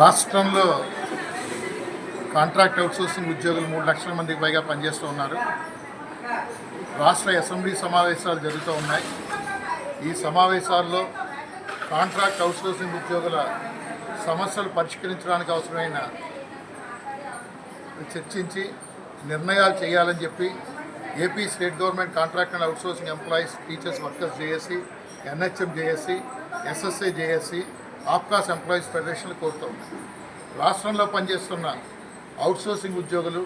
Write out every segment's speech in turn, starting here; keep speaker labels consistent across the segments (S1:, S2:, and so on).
S1: రాష్ట్రంలో contract outsourcing ఉద్యోగులు మూడు లక్షల మందికి పైగా పనిచేస్తూ ఉన్నారు. రాష్ట్ర అసెంబ్లీ సమావేశాలు జరుగుతూ ఉన్నాయి. ఈ సమావేశాల్లో కాంట్రాక్ట్ అవుట్సోర్సింగ్ ఉద్యోగుల సమస్యలు పరిష్కరించడానికి అవసరమైన చర్చించి నిర్ణయాలు చేయాలని చెప్పి AP state government contract and outsourcing employees teachers workers JAC NHM JAC SSA JAC APCOS employees federation కోరుతూ రాష్ట్రంలో పనిచేస్తున్న అవుట్సోర్సింగ్ ఉద్యోగులు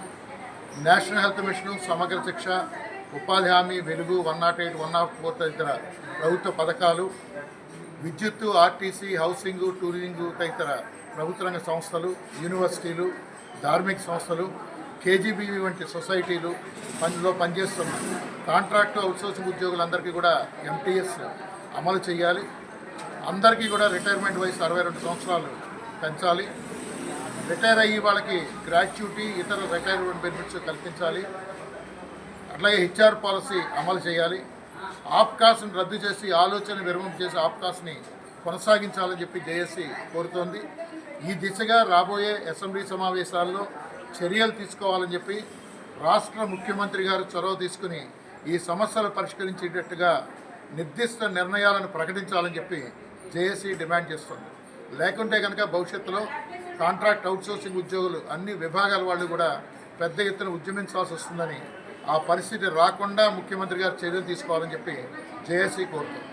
S1: నేషనల్ హెల్త్ మిషన్ సమగ్ర శిక్ష ఉపాధి హామీ Velugu one not eight one not four తదితర ప్రభుత్వ పథకాలు విద్యుత్తు ఆర్టీసీ హౌసింగ్ టూరింగ్ తదితర ప్రభుత్వ రంగ సంస్థలు యూనివర్సిటీలు ధార్మిక సంస్థలు కేజీబీవి వంటి సొసైటీలు పనిలో పనిచేస్తున్న కాంట్రాక్టు అవుట్సోర్సింగ్ ఉద్యోగులందరికీ కూడా ఎంటీఎస్ అమలు చేయాలి. అందరికీ కూడా రిటైర్మెంట్ వయసు అరవై రెండు సంవత్సరాలు పెంచాలి. రిటైర్ అయ్యి వాళ్ళకి గ్రాట్యుటీ ఇతర రిటైర్మెంట్ బెనిఫిట్స్ కల్పించాలి. అట్లాగే హెచ్ఆర్ పాలసీ అమలు చేయాలి. ఆప్కాస్ని రద్దు చేసి ఆలోచన విరమం చేసి ఆప్కాస్ని కొనసాగించాలని చెప్పి జేఏసీ కోరుతోంది. ఈ దిశగా రాబోయే అసెంబ్లీ సమావేశాల్లో చర్యలు తీసుకోవాలని చెప్పి రాష్ట్ర ముఖ్యమంత్రి గారు చొరవ తీసుకుని ఈ సమస్యలు పరిష్కరించేటట్టుగా నిర్దిష్ట నిర్ణయాలను ప్రకటించాలని చెప్పి జేఏసీ డిమాండ్ చేస్తుంది. లేకుంటే కనుక భవిష్యత్తులో కాంట్రాక్ట్ అవుట్సోర్సింగ్ ఉద్యోగులు అన్ని విభాగాల వాళ్ళు కూడా పెద్ద ఎత్తున ఉద్యమించాల్సి వస్తుందని ఆ పరిస్థితి రాకుండా ముఖ్యమంత్రి గారు చర్యలు తీసుకోవాలని చెప్పి జేఏసీ కోరుతుంది.